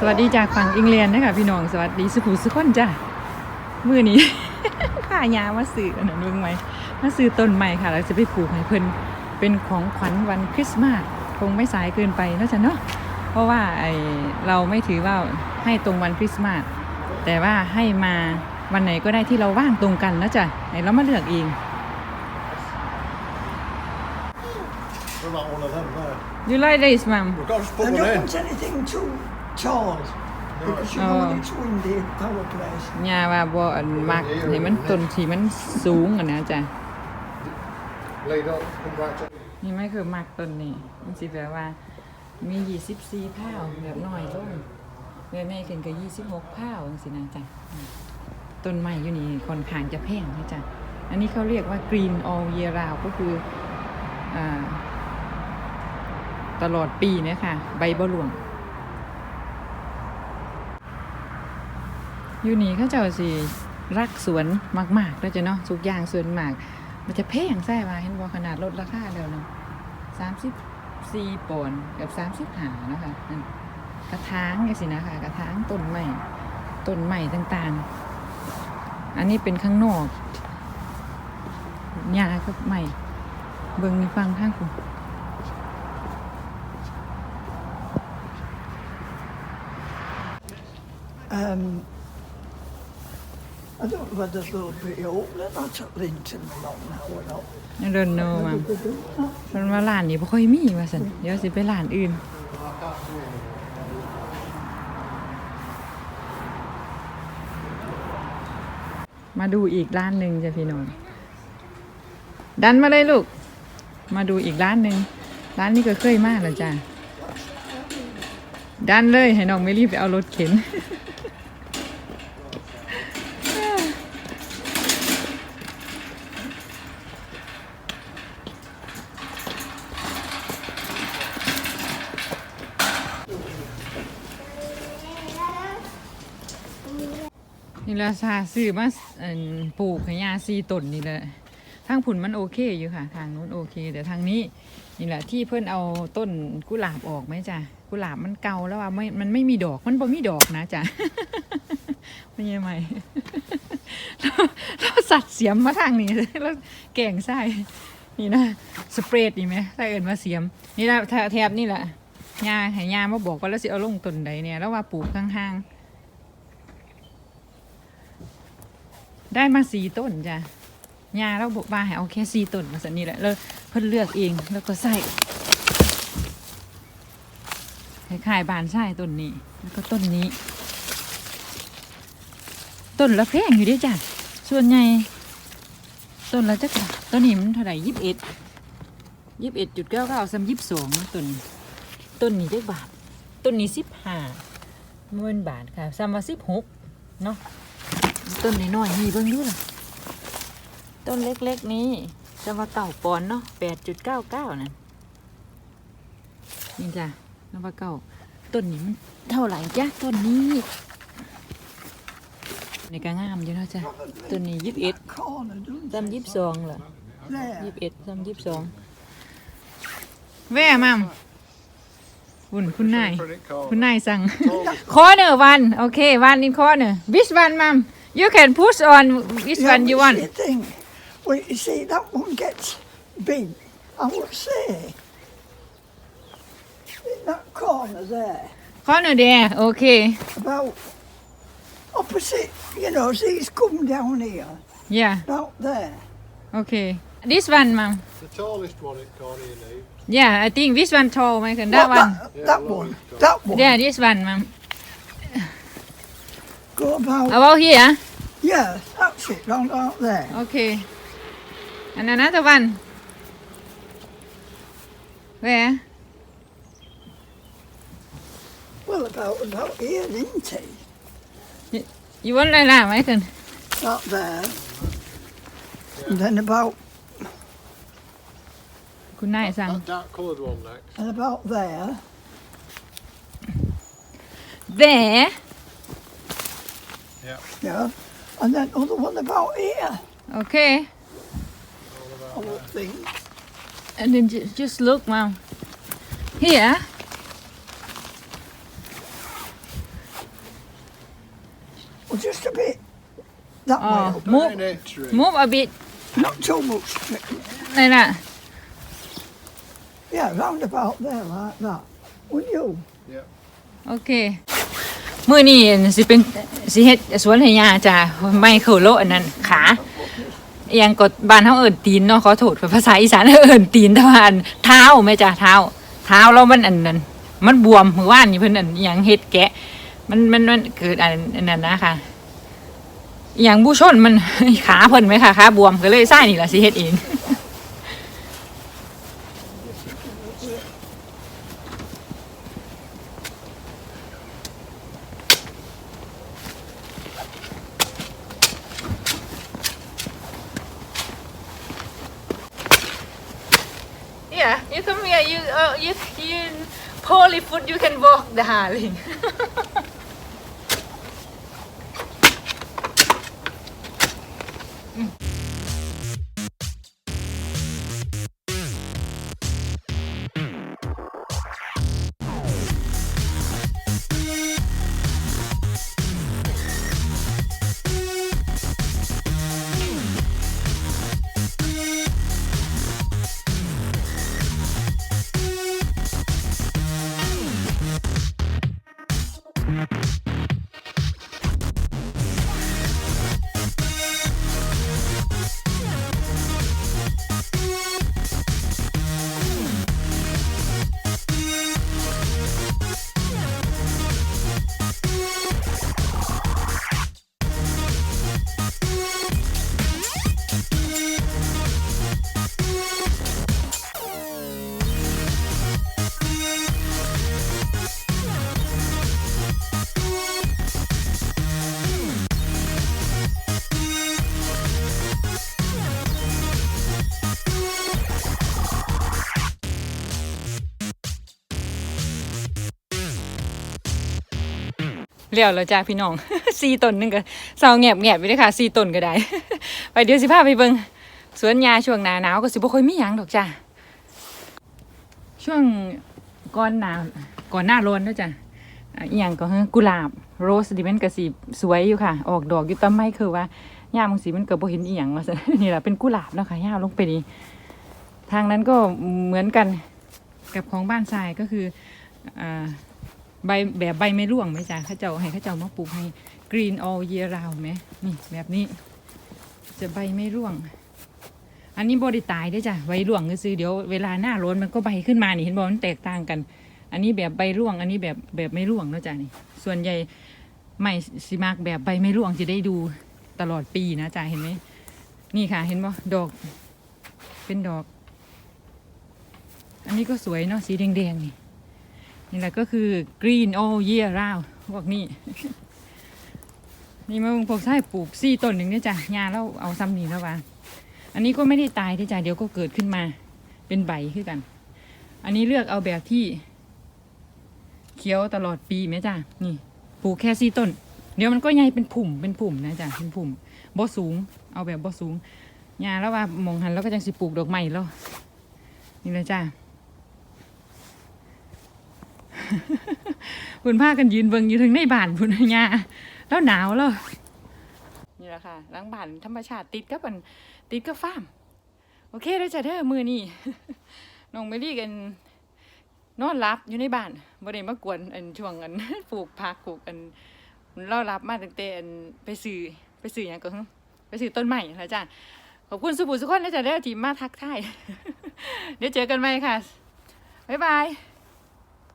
สวัสดีจากฝั่งอังกฤษนะคะพี่น้อง สวัสดีสุขุสุขคนจ้ะมือนี้ข้ายามาซื้ออันนั้นเบิ่งไหมมาซื้อต้นใหม่ค่ะแล้วจะไปปลูกให้เพิ่นเป็นของขวัญวันคริสต์มาสคงไม่สายเกินไปนะจ๊ะเนาะเพราะว่าไอเราไม่ถือว่าให้ตรงวันคริสต์มาสแต่ว่าให้มาวันไหนก็ได้ที่เราว่างตรงกันนะจ๊ะไหนเรามาเลือกเอง What about one of them there? you like this mom We've got to just put I one don't in. want anything too tall because you know Oh. when it's windy at power place. ยาว่าบ่อันมักให้มันต้นที่มันสูงอะนะจ๊ะ Laid up, come back to นี่ไม่คือมักต้นนี้ มันสิแบบว่า มี24ผ้าแบบน้อยลงแม่แม่ขึ้นก็26ผ้าจังซี่นะจ๊ะอืมต้นไม้อยู่นี่ค่อนข้างจะแพงนะจ๊ะอันนี้เขาเรียกว่า green all year round ก็คืออ่าตลอดปีเนี่ยค่ะ ใบบ่หลวง อยู่นี่เขาเจ้าสิรักสวนมากๆแล้วจ้ะเนาะทุกยางสวนมาก มันจะแพงใช่ว่าเห็นบ่ขนาดลดราคาแล้วเนาะสามสิบสี่ปอนด์กับสามสิบหานะคะนั่นกระถางไงสินะคะกระถางต้นใหม่ต้นใหม่ต่างๆ อันนี้เป็นข้างนอกหญ้าก็ใหม่เบิ่งในฟังข้างคุณ Um, I don't know whether they'll be open at Linton or not now or not. นั่นเดินโนมา They do that. เพราะว่าร้านนี้บ่ค่อยมีว่าสันเดี๋ยวสิไปร้านอื่น มาดูอีกร้านหนึ่งจ้ะพี่น้องดันมาเลยลูก มาดูอีกร้านหนึ่งร้านนี้ก็เคยมากแล้วจ้ะดันเลยให้น้องไม่รีบไปเอารถเข็น นี่แหละซาซื้อมาอปลูกให้ยาซีต้นนี่แหละทางผุนมันโอเคอยู่ค่ะ ทางนู้นโอเค แต่ทางนี้นี่แหละที่เพื่อนเอาต้นกุหลาบออกไหมจ้ะกุหลาบมันเก่าแล้วว่าไม่มันไม่มีดอกมันบ่มีดอกนะจ้ะไม่ใช่ไหมเราสัตว์เสียมมาทางนี้แล้วแก่งไส้นี่นะสเปรดนี่ไหมถ้าเอินว่าเสียม นี่แหละแถบนี่แหละยาให้ยามาบอกว่าแล้วสิเอาลงต้นใดเนี่ยแล้วว่าปลูกข้างๆ ได้มาสี่ต้นจ้ะยาเราบอกว่าให้เอาแค่สี่ต้นมาสันนี่แหละแล้วเพิ่นเลือกเองแล้วก็ใส่คล้ายๆบานใส่ต้นนี้ แล้วก็ต้นนี้ ต้นละแพงอยู่ด้วยจ้ะส่วนใหญ่ต้นละจักต้นนี้มันเท่าไหร่ยี่สิบเอ็ดยี่สิบเอ็ดจุดเก้าเก้าซ้ำยี่สิบสองต้นต้นนี้จักบาท ต้นนี้สิบห้าหมื่นบาทค่ะซ้ำว่าสิบหกเนาะ ต้นน้อยๆนี่เบิ่งดูล่ะต้นเล็กๆนี้จะว่าเก่าปอนเนาะแปดจุดเก้าเก้านั่นนี่จ้ะแล้วว่าเก่าต้นนี้มันเท่าไหร่จ้ะต้นนี้นี่ก็งามอยู่เนาะจ้ะต้นนี้ยี่สิบเอ็ดซ้ำยี่สิบสองเหรอยี่สิบเอ็ดซ้ำยี่สิบสองแว่มัมคุณคุณนายคุณนายสั่ง corner one okay one in corner which one mom You can push on which yeah, one you want. The thing, well, you see, that one gets big. I would say in that corner there. Corner there, okay. About opposite, you know, these come down here. Yeah. About there. Okay. This one, ma'am. The tallest one at corner you need. Yeah, I think this one tall, ma'am, That, that one. Yeah, that one. Tall. That one. Yeah, this one, ma'am. Go about. About here. Yeah, that's it, round out there. Okay. And another one. Where? Well, about about here, isn't he? You, you won't know that, Nathan. Up there. And then about. Good night, Sam. That dark coloured one next. And about there. There. Yeah. Yeah. And then other one about here. Okay. Other. And then just just look, well, Here. Well, just a bit. That oh, way. Ah, move, move a bit. Not too much. Like that. Yeah, round about there, like that. Would you? Yeah. Okay. มื้อนี้สิเป็นสิเฮ็ดสวนให้ยาจ้ะไม่เข้าโลอันนั้นขาอหยังกดบ้านเฮาเอิ้นตีนเนาะขอโทษภาษาอีสานเอิ้นตีนแต่ว่าอันเท้าแม่จ้ะเท้า เท้าแล้วมันอันนั้นมันบวมมือว่านนี่เพิ่นอันอิหยังเฮ็ดแกะ มันมันมันเกิดอันนั้นนะคะอย่างบูชนมันขาเพิ่นไหมคะขาบวมก็เลยใส่นี่แหละสิเฮ็ดเอง Yeah, you come here. You uh, you you poorly foot. You can walk, darling. เลี้ยวแล้วจ้าพี่น้องสี่ต้นนึงก็เศร้าแงบแงบไปเลยค่ะสี่ต้นก็ได้ ไปเดี๋ยวสิพาไปเบิงสวนยาช่วงหนาหนาวก็สิบ่ค่อยมีหยังดอกจ้าช่วงก่อนหนาวก่อนหน้าร้อนเนาะจ้ะอะอีหยังก็คือกุหลาบโรสดิมันก็สิสวยอยู่ค่ะ ออกดอกอยู่ต้นไม้คือว่ายามบางสีมันก็บ่เห็นอีหยังว่าซั่นนี่ล่ะเป็นกุหลาบนะค่ะยาลงไปนี่ทางนั้นก็เหมือนกันกับของบ้านทรายก็คืออ่า ใบแบบใบไม่ร่วงไหมจ๊ะข้าเจ้าให้ข้าเจ้ามาปลูกให้ green all year round ไหมนี่แบบนี้ จะใบไม่ร่วง อันนี้บริตายได้จ้ะใบร่วงก็ซื้อเดี๋ยวเวลาหน้าร้อนมันก็ใบขึ้นมานี่เห็นบอกมันแตกต่างกัน อันนี้แบบใบร่วง อันนี้แบบแบบไม่ร่วงนะจ้ะนี่ ส่วนใหญ่ไม่สิมากแบบใบไม่ร่วงจะได้ดูตลอดปีนะจ๊ะเห็นไหมนี่ค่ะ เห็นบ่ดอก เป็นดอก อันนี้ก็สวยเนาะสีแดงๆนี่ นี่แหละก็คือ green all year round พวกนี้ นี่มาพวกใช่ปลูกซี่ต้นหนึ่งเนี่ยจ้ะยาแล้วเอาซ้ำนี่แล้วว่าอันนี้ก็ไม่ได้ตายที่จ้ะเดี๋ยวก็เกิดขึ้นมาเป็นใบขึ้นกัน อันนี้เลือกเอาแบบที่ เขียวตลอดปีไหมจ้ะนี่ปลูกแค่ซี่ต้น เดี๋ยวมันก็ใหญ่เป็นผุ่มเป็นผุ่มนะจ้ะเป็นผุ่มบ่สูง เอาแบบบ่สูงยาแล้วว่ามองหันแล้วก็จังสิปลูกดอกไม้แล้วนี่เลยจ้ะ คุณพากันยืนเบิงอยู่ถึงในบ้านพุ่นยาแล้วหนาวแล้วนี่แหละค่ะหลังบ้านธรรมชาติติดกับอันติดกับฟาร์มโอเคแล้วจ้ะเด้อมือนี่น้องเมลี่กันนอนรับอยู่ในบ้านบ่ได้มากวนอันช่วงอันปลูกผักปลูกอันเรารับมาตั้งแต่อันไปซื้อไปซื้อหยังก็ไปซื้อต้นใหม่นะจ้ะขอบคุณสุบุสุขคนนะจ๊ะเด้อที่มาทักทายเดี๋ยวเจอกันใหม่ค่ะบ๊ายบาย